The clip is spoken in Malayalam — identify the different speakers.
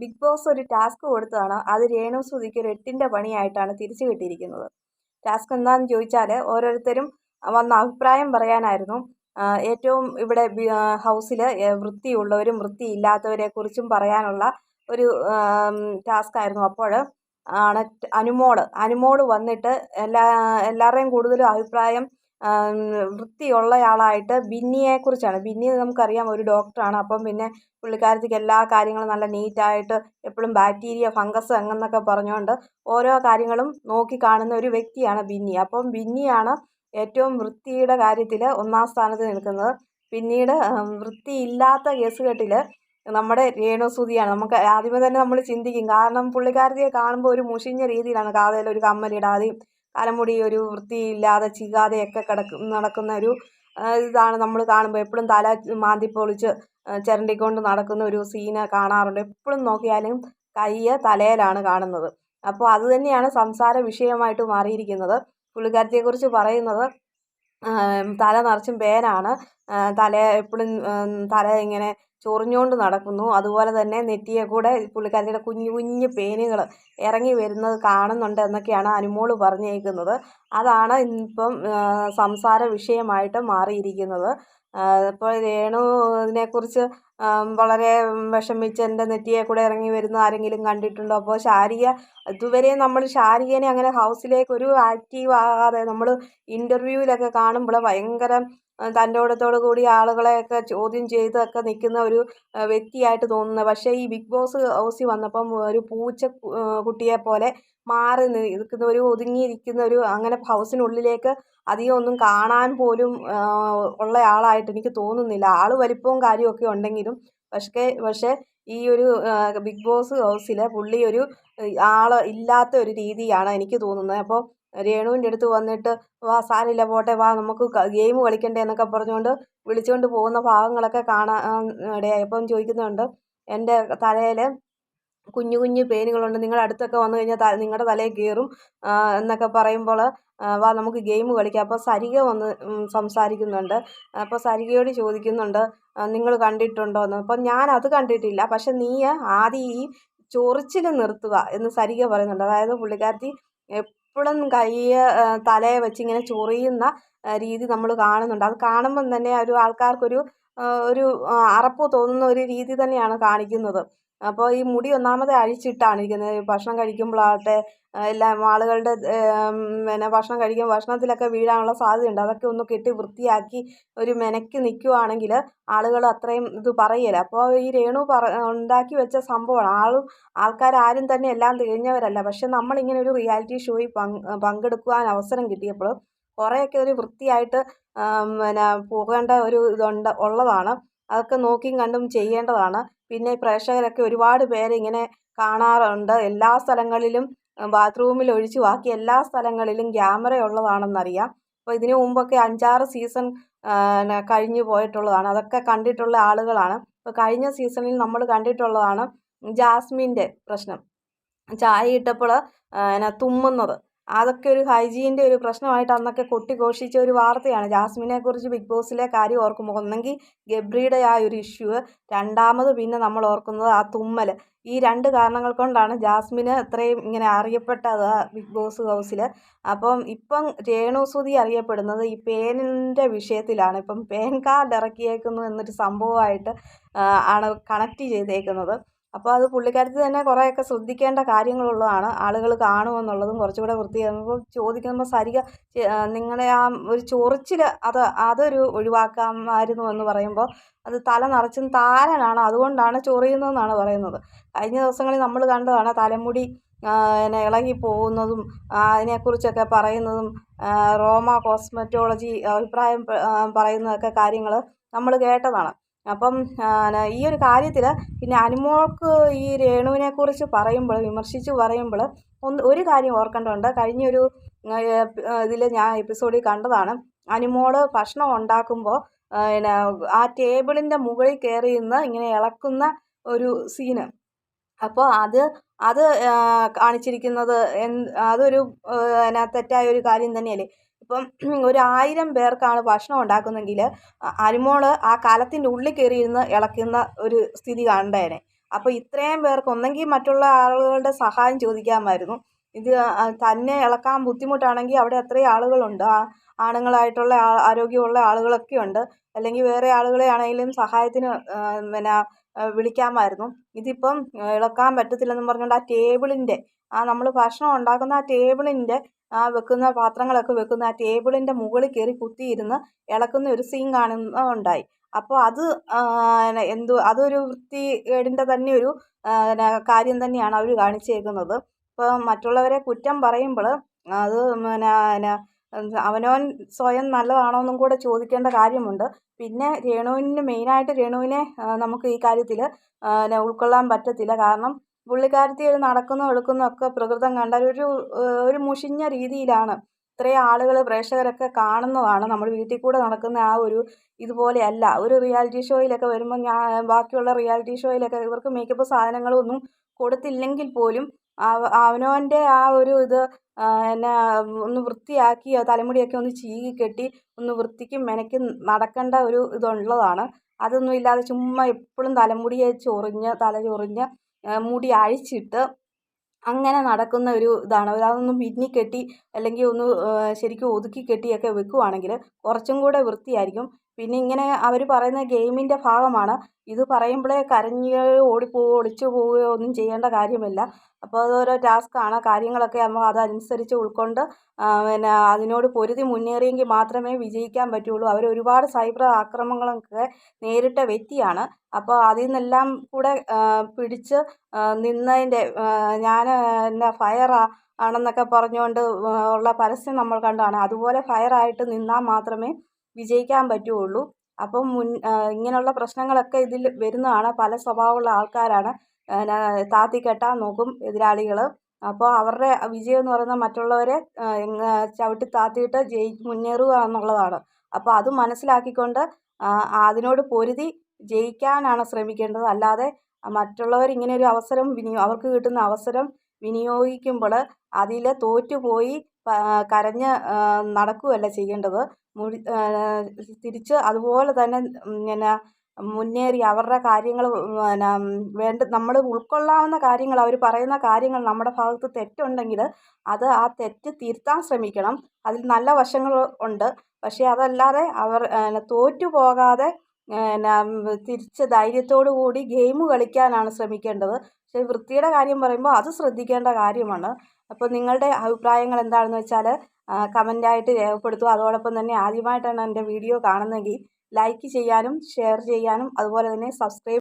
Speaker 1: ബിഗ് ബോസ് ഒരു ടാസ്ക് കൊടുത്തതാണ്. അത് രേണു സുതിക്ക് ഒരു എട്ടിന്റെ പണിയായിട്ടാണ് തിരിച്ചു കിട്ടിയിരിക്കുന്നത്. ടാസ്ക് എന്താണെന്ന് ചോദിച്ചാൽ ഓരോരുത്തരും വന്ന അഭിപ്രായം പറയാനായിരുന്നു. ഏറ്റവും ഇവിടെ ഹൗസിൽ വൃത്തിയുള്ളവരും വൃത്തിയില്ലാത്തവരെക്കുറിച്ചും പറയാനുള്ള ഒരു ടാസ്ക് ആയിരുന്നു അപ്പോൾ ആണ് അനുമോൾ. അനുമോൾ വന്നിട്ട് എല്ലാ എല്ലാവരുടെയും കൂടുതലും അഭിപ്രായം വൃത്തിയുള്ളയാളായിട്ട് ബിന്നിയെക്കുറിച്ചാണ്. ബിന്നി നമുക്കറിയാം ഒരു ഡോക്ടറാണ്. അപ്പം പിന്നെ പുള്ളിക്കാരത്തിക്ക് എല്ലാ കാര്യങ്ങളും നല്ല നീറ്റായിട്ട് എപ്പോഴും ബാക്ടീരിയ ഫംഗസ് അങ്ങനെന്നൊക്കെ പറഞ്ഞുകൊണ്ട് ഓരോ കാര്യങ്ങളും നോക്കി കാണുന്ന ഒരു വ്യക്തിയാണ് ബിന്നി. അപ്പം ബിന്നിയാണ് ഏറ്റവും വൃത്തിയുടെ കാര്യത്തിൽ ഒന്നാം സ്ഥാനത്ത് നിൽക്കുന്നത്. പിന്നീട് വൃത്തിയില്ലാത്ത കേസുകെട്ടിൽ നമ്മുടെ രേണുസുതിയാണ്. നമുക്ക് ആദ്യമേ തന്നെ നമ്മൾ ചിന്തിക്കും. കാരണം പുള്ളിക്കാരത്തിയെ കാണുമ്പോൾ ഒരു മുഷിഞ്ഞ രീതിയിലാണ് കാതയിൽ ഒരു കമ്മലിടാതെയും തലമുടി ഒരു വൃത്തിയില്ലാതെ ചീകാതെയൊക്കെ കിടക്കും നടക്കുന്ന ഒരു ഇതാണ് നമ്മൾ കാണുമ്പോൾ എപ്പോഴും തല മാന്തി പൊളിച്ച് ചിരണ്ടിക്കൊണ്ട് നടക്കുന്ന ഒരു സീന് കാണാറുണ്ട്. എപ്പോഴും നോക്കിയാലും കയ്യ് തലയിലാണ് കാണുന്നത്. അപ്പോൾ അത് തന്നെയാണ് സംസാര വിഷയമായിട്ട് മാറിയിരിക്കുന്നത്. പുള്ളിക്കാരത്തിയെക്കുറിച്ച് പറയുന്നത് തല നിറച്ചും പേനാണ്. തല എപ്പോഴും തല ഇങ്ങനെ ചൊറിഞ്ഞുകൊണ്ട് നടക്കുന്നു. അതുപോലെ തന്നെ നെറ്റിയെ കൂടെ പുള്ളിക്കാരിയുടെ കുഞ്ഞു കുഞ്ഞു പേനുകൾ ഇറങ്ങി വരുന്നത് കാണുന്നുണ്ട് എന്നൊക്കെയാണ് അനുമോൾ പറഞ്ഞേക്കുന്നത്. അതാണ് ഇപ്പം സംസാര വിഷയമായിട്ട് മാറിയിരിക്കുന്നത്. ഇപ്പോൾ രേണുവിനെക്കുറിച്ച് വളരെ വിഷമിച്ച് എന്റെ നെറ്റിയെ കൂടെ ഇറങ്ങി വരുന്ന ആരെങ്കിലും കണ്ടിട്ടുണ്ടോ? അപ്പോൾ ശാരിക ഇതുവരെ നമ്മൾ ശാരികേനെ അങ്ങനെ ഹൗസിലേക്ക് ഒരു ആക്റ്റീവ് ആകാതെ നമ്മൾ ഇന്റർവ്യൂവിലൊക്കെ കാണുമ്പോൾ ഭയങ്കര തന്റെടത്തോടു കൂടി ആളുകളെയൊക്കെ ചോദ്യം ചെയ്തൊക്കെ നിൽക്കുന്ന ഒരു വ്യക്തിയായിട്ട് തോന്നുന്നത് പക്ഷേ ഈ ബിഗ് ബോസ് ഹൗസിൽ വന്നപ്പം ഒരു പൂച്ച കുട്ടിയെപ്പോലെ മാറി നിൽക്കുന്ന ഒരു ഒതുങ്ങിയിരിക്കുന്ന ഒരു അങ്ങനെ ഹൗസിനുള്ളിലേക്ക് അധികം ഒന്നും കാണാൻ പോലും ഉള്ള ആളായിട്ട് എനിക്ക് തോന്നുന്നില്ല. ആൾ വലിപ്പവും കാര്യമൊക്കെ ഉണ്ടെങ്കിലും പക്ഷേ പക്ഷേ ഈ ഒരു ബിഗ് ബോസ് ഹൗസിലെ പുള്ളി ഒരു ആൾ ഇല്ലാത്ത ഒരു രീതിയാണ് എനിക്ക് തോന്നുന്നത്. അപ്പോൾ രേണുവിന്റെ അടുത്ത് വന്നിട്ട് വാ സാരമില്ല പോട്ടെ വാ നമുക്ക് ഗെയിം കളിക്കണ്ടേ എന്നൊക്കെ പറഞ്ഞുകൊണ്ട് വിളിച്ചുകൊണ്ട് പോകുന്ന ഭാഗങ്ങളൊക്കെ കാണാൻ ഇടയായി ചോദിക്കുന്നുണ്ട്. എന്റെ തലയിൽ കുഞ്ഞു കുഞ്ഞു പേനുകളുണ്ട്. നിങ്ങളുടെ അടുത്തൊക്കെ വന്നു കഴിഞ്ഞാൽ നിങ്ങളുടെ തലയിൽ കയറും എന്നൊക്കെ പറയുമ്പോൾ വാ നമുക്ക് ഗെയിം കളിക്കാം. അപ്പോൾ സരിക വന്ന് സംസാരിക്കുന്നുണ്ട്. അപ്പോൾ സരികയോട് ചോദിക്കുന്നുണ്ട് നിങ്ങൾ കണ്ടിട്ടുണ്ടോ എന്ന് അപ്പം ഞാൻ അത് കണ്ടിട്ടില്ല. പക്ഷെ നീ ആദ്യം ഈ ചൊറിച്ചിൽ നിർത്തുക എന്ന് സരിക പറയുന്നുണ്ട്. അതായത് പുള്ളിക്കാരത്തി എപ്പോഴും കൈ തലയെ വെച്ചിങ്ങനെ ചൊറിയുന്ന രീതി നമ്മൾ കാണുന്നുണ്ട്. അത് കാണുമ്പം തന്നെ ഒരു ആൾക്കാർക്കൊരു ഒരു അറപ്പ് തോന്നുന്ന ഒരു രീതി തന്നെയാണ് കാണിക്കുന്നത്. അപ്പോൾ ഈ മുടി ഒന്നാമത് അഴിച്ചിട്ടാണ് ഇരിക്കുന്നത്. ഭക്ഷണം കഴിക്കുമ്പോഴാകട്ടെ എല്ലാം ആളുകളുടെ പിന്നെ ഭക്ഷണം കഴിക്കുമ്പോൾ ഭക്ഷണത്തിലൊക്കെ വീഴാനുള്ള സാധ്യതയുണ്ട്. അതൊക്കെ ഒന്ന് കെട്ടി വൃത്തിയാക്കി ഒരു മെനക്ക് നിൽക്കുവാണെങ്കിൽ ആളുകൾ അത്രയും ഇത് പറയില്ല. അപ്പോൾ ഈ രേണു പറ ഉണ്ടാക്കി വെച്ച സംഭവമാണ്. ആളും ആൾക്കാരാരും തന്നെ എല്ലാം തികഞ്ഞവരല്ല. പക്ഷെ നമ്മളിങ്ങനെ ഒരു റിയാലിറ്റി ഷോയിൽ പങ്കെടുക്കുവാൻ അവസരം കിട്ടിയപ്പോൾ കുറേയൊക്കെ ഒരു വൃത്തിയായിട്ട് പിന്നെ പോകേണ്ട ഒരു ഇതുണ്ട് ഉള്ളതാണ്. അതൊക്കെ നോക്കിയും കണ്ടും ചെയ്യേണ്ടതാണ്. പിന്നെ പ്രേക്ഷകരൊക്കെ ഒരുപാട് പേര് ഇങ്ങനെ കാണാറുണ്ട്. എല്ലാ സ്ഥലങ്ങളിലും ബാത്റൂമിൽ ഒഴിച്ച് ബാക്കി എല്ലാ സ്ഥലങ്ങളിലും ക്യാമറ ഉള്ളതാണെന്നറിയാം. അപ്പോൾ ഇതിനു മുമ്പൊക്കെ അഞ്ചാറ് സീസൺ കഴിഞ്ഞു പോയിട്ടുള്ളതാണ്. അതൊക്കെ കണ്ടിട്ടുള്ള ആളുകളാണ്. അപ്പോൾ കഴിഞ്ഞ സീസണിൽ നമ്മൾ കണ്ടിട്ടുള്ളതാണ് ജാസ്മിന്റെ പ്രശ്നം. ചായ ഇട്ടപ്പോൾ തുമ്മുന്നത്. അതൊക്കെ ഒരു ഹൈജീന്റെ ഒരു പ്രശ്നമായിട്ട് അന്നൊക്കെ കൊട്ടിഘോഷിച്ച ഒരു വാർത്തയാണ്. ജാസ്മിനെക്കുറിച്ച് ബിഗ് ബോസിലെ കാര്യം ഓർക്കുമ്പോൾ ഒന്നെങ്കിൽ ഗബ്രിയുടെ ആ ഒരു ഇഷ്യൂ രണ്ടാമത് പിന്നെ നമ്മൾ ഓർക്കുന്നത് ആ തുമ്മൽ ഈ രണ്ട് കാരണങ്ങൾ കൊണ്ടാണ് ജാസ്മിന് ഇത്രയും ഇങ്ങനെ അറിയപ്പെട്ടത് ബിഗ് ബോസ് ഹൗസിൽ അപ്പം ഇപ്പം രേണുസുതി അറിയപ്പെടുന്നത് ഈ പേനിന്റെ വിഷയത്തിലാണ്. ഇപ്പം പേൻ കാർഡ് ഇറക്കിയേക്കുന്നു എന്നൊരു സംഭവമായിട്ട് ആണ് കണക്റ്റ് ചെയ്തേക്കുന്നത്. അപ്പോൾ അത് പുള്ളിക്കാരത്തി തന്നെ കുറേയൊക്കെ ശ്രദ്ധിക്കേണ്ട കാര്യങ്ങളുള്ളതാണ്. ആളുകൾ കാണുമെന്നുള്ളതും കുറച്ചുകൂടെ വൃത്തിയാകുമ്പോൾ ചോദിക്കുമ്പോൾ സരിക നിങ്ങളെ ആ ഒരു ചൊറിച്ചിൽ അത് അതൊരു ഒഴിവാക്കാമായിരുന്നു എന്ന് പറയുമ്പോൾ അത് തല നിറച്ചും താരനാണ്. അതുകൊണ്ടാണ് ചൊറിയുന്നതെന്നാണ് പറയുന്നത്. കഴിഞ്ഞ ദിവസങ്ങളിൽ നമ്മൾ കണ്ടതാണ് തലമുടി പിന്നെ ഇളകി പോകുന്നതും അതിനെക്കുറിച്ചൊക്കെ പറയുന്നതും റോമ കോസ്മെറ്റോളജി അഭിപ്രായം പറയുന്നതൊക്കെ കാര്യങ്ങൾ നമ്മൾ കേട്ടതാണ്. അപ്പം ഈ ഒരു കാര്യത്തിൽ പിന്നെ അനുമോൾക്ക് ഈ രേണുവിനെക്കുറിച്ച് പറയുമ്പോൾ വിമർശിച്ച് പറയുമ്പോൾ ഒന്ന് ഒരു കാര്യം ഓർക്കേണ്ടതുണ്ട് കഴിഞ്ഞൊരു ഇതിൽ ഞാൻ എപ്പിസോഡിൽ കണ്ടതാണ്. അനുമോൾ ഭക്ഷണം ഉണ്ടാക്കുമ്പോൾ പിന്നെ ആ ടേബിളിന്റെ മുകളിൽ കയറി നിന്ന് ഇങ്ങനെ ഇളക്കുന്ന ഒരു സീന്. അപ്പോൾ അത് അത് കാണിച്ചിരിക്കുന്നത് അതൊരു എന്നാ തെറ്റായ ഒരു കാര്യം തന്നെയല്ലേ? ഇപ്പം ഒരു ആയിരം പേർക്കാണ് ഭക്ഷണം ഉണ്ടാക്കുന്നതെങ്കിൽ അരിമോൾ ആ കലത്തിന്റെ ഉള്ളിൽ കയറിയിരുന്ന് ഇളക്കുന്ന ഒരു സ്ഥിതി കണ്ടേനെ. അപ്പോൾ ഇത്രയും പേർക്ക് ഒന്നെങ്കിൽ മറ്റുള്ള ആളുകളുടെ സഹായം ചോദിക്കാമായിരുന്നു. ഇത് തന്നെ ഇളക്കാൻ ബുദ്ധിമുട്ടാണെങ്കിൽ അവിടെ അത്രയും ആളുകളുണ്ട്. ആണുങ്ങളായിട്ടുള്ള ആരോഗ്യമുള്ള ആളുകളൊക്കെ ഉണ്ട് അല്ലെങ്കിൽ വേറെ ആളുകളെ ആണെങ്കിലും സഹായത്തിന് പിന്നെ വിളിക്കാമായിരുന്നു. ഇതിപ്പം ഇളക്കാൻ പറ്റത്തില്ലെന്നും പറഞ്ഞുകൊണ്ട് ആ ടേബിളിന്റെ ആ നമ്മൾ ഭക്ഷണം ഉണ്ടാക്കുന്ന ആ ടേബിളിന്റെ ആ വെക്കുന്ന പാത്രങ്ങളൊക്കെ വെക്കുന്ന ആ ടേബിളിന്റെ മുകളിൽ കയറി കുത്തിയിരുന്ന് ഇളക്കുന്ന ഒരു സീൻ കാണുന്നുണ്ടായി അപ്പോൾ അത് എന്തോ അതൊരു വൃത്തികേടിന്റെ തന്നെ ഒരു കാര്യം തന്നെയാണ് അവർ കാണിച്ചേക്കുന്നത്. ഇപ്പോൾ മറ്റുള്ളവരെ കുറ്റം പറയുമ്പോൾ അത് പിന്നെ അവനവൻ സ്വയം നല്ലതാണോ എന്നും കൂടെ ചോദിക്കേണ്ട കാര്യമുണ്ട്. പിന്നെ രേണുവിന് മെയിനായിട്ട് രേണുവിനെ നമുക്ക് ഈ കാര്യത്തിൽ ഉൾക്കൊള്ളാൻ പറ്റത്തില്ല. കാരണം പുള്ളിക്കാരത്തി ഒരു നടക്കുന്നതും എടുക്കുന്നതും ഒക്കെ പ്രകൃതം കണ്ടാൽ ഒരു ഒരു മുഷിഞ്ഞ രീതിയിലാണ്. ഇത്രയും ആളുകൾ പ്രേക്ഷകരൊക്കെ കാണുന്നതാണ്. നമ്മൾ വീട്ടിൽ കൂടെ നടക്കുന്ന ആ ഒരു ഇതുപോലെയല്ല. ഒരു റിയാലിറ്റി ഷോയിലൊക്കെ വരുമ്പോൾ ഞാൻ ബാക്കിയുള്ള റിയാലിറ്റി ഷോയിലൊക്കെ ഇവർക്ക് മേക്കപ്പ് സാധനങ്ങളൊന്നും കൊടുത്തില്ലെങ്കിൽ പോലും അവനവന്റെ ആ ഒരു ഇത് എന്നെ ഒന്ന് വൃത്തിയാക്കി തലമുടിയൊക്കെ ഒന്ന് ചീകി കെട്ടി ഒന്ന് വൃത്തിക്കും മെനക്കും നടക്കേണ്ട ഒരു ഇതുള്ളതാണ്. അതൊന്നും ഇല്ലാതെ ചുമ്മാ എപ്പോഴും തലമുടിയെ ചൊറിഞ്ഞ് തല ചൊറിഞ്ഞ് മുടി അഴിച്ചിട്ട് അങ്ങനെ നടക്കുന്ന ഒരു ഇതാണ്. അതൊന്ന് മിന്നിക്കെട്ടി അല്ലെങ്കിൽ ഒന്ന് ശരിക്കും ഒതുക്കി കെട്ടിയൊക്കെ വെക്കുകയാണെങ്കിൽ കുറച്ചും കൂടെ വൃത്തിയായിരിക്കും. പിന്നെ ഇങ്ങനെ അവർ പറയുന്ന ഗെയിമിന്റെ ഭാഗമാണ്. ഇത് പറയുമ്പോഴേ കരഞ്ഞ് ഓടിപ്പോവുകയോ ഒളിച്ചു പോവുകയോ ഒന്നും ചെയ്യേണ്ട കാര്യമില്ല. അപ്പോൾ അതൊരോ ടാസ്ക്കാണ്. കാര്യങ്ങളൊക്കെ നമ്മൾ അതനുസരിച്ച് ഉൾക്കൊണ്ട് പിന്നെ അതിനോട് പൊരുതി മുന്നേറിയെങ്കിൽ മാത്രമേ വിജയിക്കാൻ പറ്റുള്ളൂ. അവർ ഒരുപാട് സൈബർ ആക്രമണങ്ങളൊക്കെ നേരിട്ട വ്യക്തിയാണ്. അപ്പോൾ അതിൽ നിന്നെല്ലാം കൂടെ പിടിച്ച് നിന്നതിന്റെ ഞാൻ എന്നാ ഫയർ ആണെന്നൊക്കെ പറഞ്ഞുകൊണ്ട് ഉള്ള പരസ്യം നമ്മൾ കണ്ടാണ്. അതുപോലെ ഫയറായിട്ട് നിന്നാൽ മാത്രമേ വിജയിക്കാൻ പറ്റുകയുള്ളൂ അപ്പം മുൻ ഇങ്ങനെയുള്ള പ്രശ്നങ്ങളൊക്കെ ഇതിൽ വരുന്നതാണ്. പല സ്വഭാവമുള്ള ആൾക്കാരാണ്. താത്തിക്കെട്ടാൻ നോക്കും എതിരാളികൾ അപ്പോൾ അവരുടെ വിജയം എന്ന് പറയുന്നത് മറ്റുള്ളവരെ ചവിട്ടി താത്തിയിട്ട് ജയി മുന്നേറുക എന്നുള്ളതാണ്. അപ്പോൾ അത് മനസ്സിലാക്കിക്കൊണ്ട് അതിനോട് പൊരുതി ജയിക്കാനാണ് ശ്രമിക്കേണ്ടത്. അല്ലാതെ മറ്റുള്ളവർ ഇങ്ങനെ ഒരു അവസരം വിനിയോ അവർക്ക് കിട്ടുന്ന അവസരം വിനിയോഗിക്കുമ്പോൾ അതിൽ തോറ്റുപോയി കരഞ്ഞ് നടക്കുകയല്ല ചെയ്യേണ്ടത്. മുടി തിരിച്ച് അതുപോലെ തന്നെ പിന്നെ മുന്നേറി അവരുടെ കാര്യങ്ങൾ പിന്നെ വേണ്ട നമ്മൾ ഉൾക്കൊള്ളാവുന്ന കാര്യങ്ങൾ അവർ പറയുന്ന കാര്യങ്ങൾ നമ്മുടെ ഭാഗത്ത് തെറ്റുണ്ടെങ്കിൽ അത് ആ തെറ്റ് തിരുത്താൻ ശ്രമിക്കണം. അതിൽ നല്ല വശങ്ങൾ ഉണ്ട്. പക്ഷേ അതല്ലാതെ അവർ തോറ്റു പോകാതെ തിരിച്ച് ധൈര്യത്തോടു കൂടി ഗെയിം കളിക്കാനാണ് ശ്രമിക്കേണ്ടത്. പക്ഷേ വൃത്തിയുടെ കാര്യം പറയുമ്പോൾ അത് ശ്രദ്ധിക്കേണ്ട കാര്യമാണ്. അപ്പോൾ നിങ്ങളുടെ അഭിപ്രായങ്ങൾ എന്താണെന്ന് വെച്ചാൽ കമന്റായിട്ട് രേഖപ്പെടുത്തുക. അതോടൊപ്പം തന്നെ ആദ്യമായിട്ടാണ് എന്റെ വീഡിയോ കാണുന്നതെങ്കിൽ ലൈക്ക് ചെയ്യാനും ഷെയർ ചെയ്യാനും അതുപോലെ തന്നെ സബ്സ്ക്രൈബ്